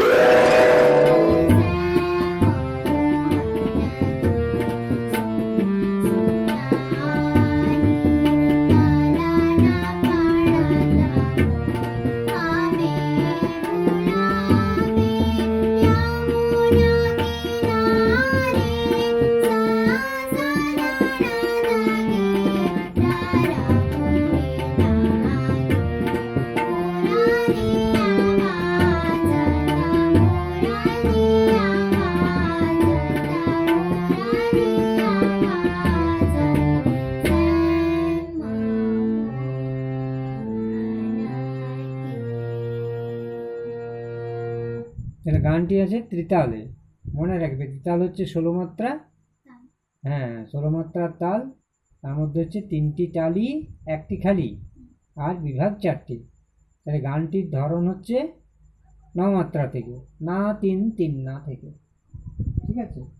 Yeah. গানটি আছে ত্রিতালে। মনে রাখবে, ত্রিতাল হচ্ছে ষোলো মাত্রা। হ্যাঁ ষোলো মাত্রার তাল, তার মধ্যে হচ্ছে তিনটি তালি একটি খালি আর বিভাগ চারটি। তাহলে গানটির ধরন হচ্ছে নমাত্রা থেকে, না তিন তিন না থেকে। ঠিক আছে?